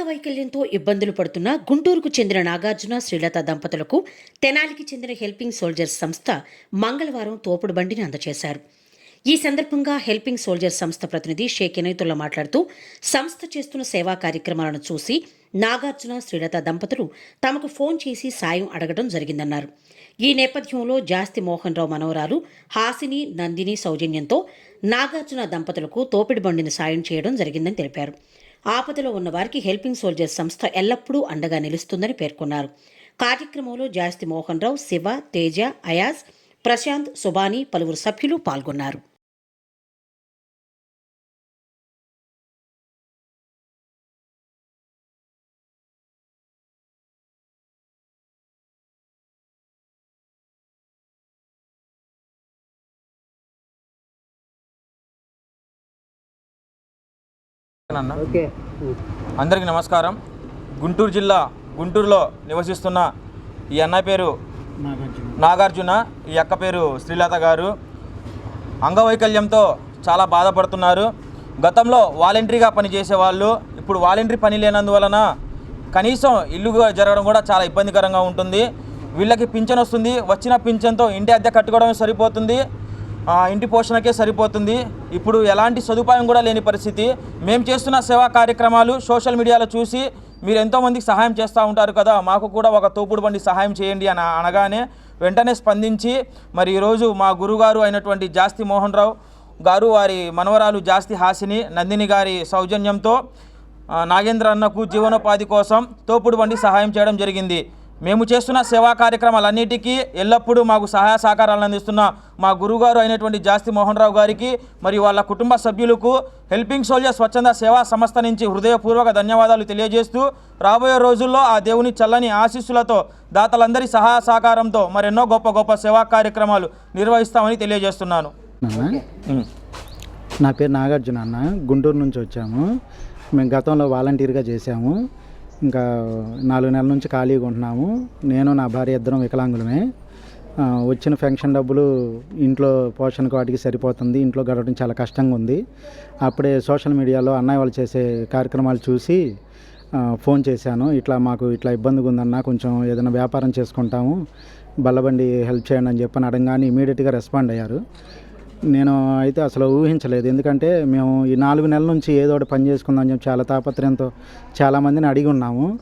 అంగవైకల్యంతో ఇబ్బందులు పడుతున్న గుంటూరుకు చెందిన నాగార్జున శ్రీలత దంపతులకు తెనాలికి చెందిన హెల్పింగ్ సోల్జర్స్ సంస్థ మంగళవారం తోపుడు బండిని అందజేశారు. ఈ సందర్భంగా హెల్పింగ్ సోల్జర్స్ సంస్థ ప్రతినిధి షేక్ ఎనైతుల్లా మాట్లాడుతూ సంస్థ చేస్తున్న సేవా కార్యక్రమాలను చూసి నాగార్జున శ్రీలత దంపతులు తమకు ఫోన్ చేసి సాయం అడగడం జరిగిందన్నారు. ఈ నేపథ్యంలో జాస్తి మోహన్ రావు మనవరాలు హాసిని నందిని సౌజన్యంతో నాగార్జున దంపతులకు తోపిడి బండిని సాయం చేయడం జరిగిందని తెలిపారు. ఆపదలో ఉన్న వారికి హెల్పింగ్ సోల్జర్స్ సంస్థ ఎల్లప్పుడూ అండగా నిలుస్తుందని పేర్కొన్నారు. కార్యక్రమంలో జాస్తి మోహన్ రావు శివ తేజ అయాజ్ ప్రశాంత్ సుబాని పలువురు సభ్యులు పాల్గొన్నారు. అందరికీ నమస్కారం. గుంటూరు జిల్లా గుంటూరులో నివసిస్తున్న ఈ అన్నయ్య పేరు నాగార్జున. ఈ అక్క పేరు శ్రీలత గారు. అంగవైకల్యంతో చాలా బాధపడుతున్నారు. గతంలో వాలంటరీగా పనిచేసే వాళ్ళు ఇప్పుడు వాలంటరీ పని లేనందువలన కనీసం ఇల్లు జరగడం కూడా చాలా ఇబ్బందికరంగా ఉంటుంది. వీళ్ళకి పింఛన్ వస్తుంది వచ్చిన పింఛన్తో ఇంటి అద్దె కట్టుకోవడమే సరిపోతుంది. ఇంటి పోషణకే సరిపోతుంది. ఇప్పుడు ఎలాంటి సదుపాయం కూడా లేని పరిస్థితి. మేము చేస్తున్న సేవా కార్యక్రమాలు సోషల్ మీడియాలో చూసి మీరు ఎంతోమందికి సహాయం చేస్తూ ఉంటారు కదా మాకు కూడా ఒక తోపుడు బండి సహాయం చేయండి అని అనగానే వెంటనే స్పందించి మరి ఈరోజు మా గురుగారు అయినటువంటి జాస్తి మోహన్ రావు గారు వారి మనవరాలు జాస్తి హాసిని నందిని గారి సౌజన్యంతో నాగేంద్ర అన్నకు జీవనోపాధి కోసం తోపుడు బండి సహాయం చేయడం జరిగింది. మేము చేస్తున్న సేవా కార్యక్రమాలన్నిటికీ ఎల్లప్పుడూ మాకు సహాయ సహకారాలను అందిస్తున్న మా గురుగారు అయినటువంటి జాస్తి మోహన్ రావు గారికి మరియు వాళ్ళ కుటుంబ సభ్యులకు హెల్పింగ్ సోల్జర్ స్వచ్ఛంద సేవా సంస్థ నుంచి హృదయపూర్వక ధన్యవాదాలు తెలియజేస్తూ రాబోయే రోజుల్లో ఆ దేవుని చల్లని ఆశీస్సులతో దాతలందరి సహాయ సహకారంతో మరెన్నో గొప్ప గొప్ప సేవా కార్యక్రమాలు నిర్వహిస్తామని తెలియజేస్తున్నాను. నాన్న? నా పేరు నాగార్జున అన్న. గుంటూరు నుంచి వచ్చాము. మేము గతంలో వాలంటీర్గా చేసాము ఇంకా నాలుగు నెలల నుంచి ఖాళీగా ఉంటున్నాము. నేను నా భార్య ఇద్దరం వికలాంగులమే. వచ్చిన పెన్షన్ డబ్బులు ఇంట్లో పోషణకు వాటికి సరిపోతుంది. ఇంట్లో గడవడం చాలా కష్టంగా ఉంది. అప్పుడే సోషల్ మీడియాలో అన్నయ్య వాళ్ళు చేసే కార్యక్రమాలు చూసి ఫోన్ చేశాను. ఇట్లా మాకు ఇట్లా ఇబ్బందిగా ఉందన్న కొంచెం ఏదైనా వ్యాపారం చేసుకుంటాము. బల్లబండి హెల్ప్ చేయండి అని చెప్పని అడగానే ఇమీడియట్గా రెస్పాండ్ అయ్యారు. నేను అయితే అసలు ఊహించలేదు. ఎందుకంటే మేము ఈ నాలుగు నెలల నుంచి ఏదో ఒకటి పని చేసుకుందాం అని చెప్పి చాలా తాపత్రయంతో చాలామందిని అడిగి ఉన్నాము.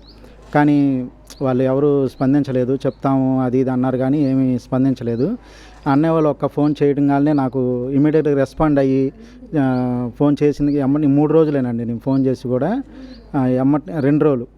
కానీ వాళ్ళు ఎవరు స్పందించలేదు. చెప్తాము అది ఇది అన్నారు కానీ ఏమీ స్పందించలేదు. అన్నయ్య వాళ్ళు ఒక్క ఫోన్ చేయడం కానీ నాకు ఇమీడియట్గా రెస్పాండ్ అయ్యి ఫోన్ చేసింది. ఎమ్మటి మూడు రోజులేనండి నేను ఫోన్ చేసి కూడా. ఆ, ఎమ్మటి రెండు రోజులు.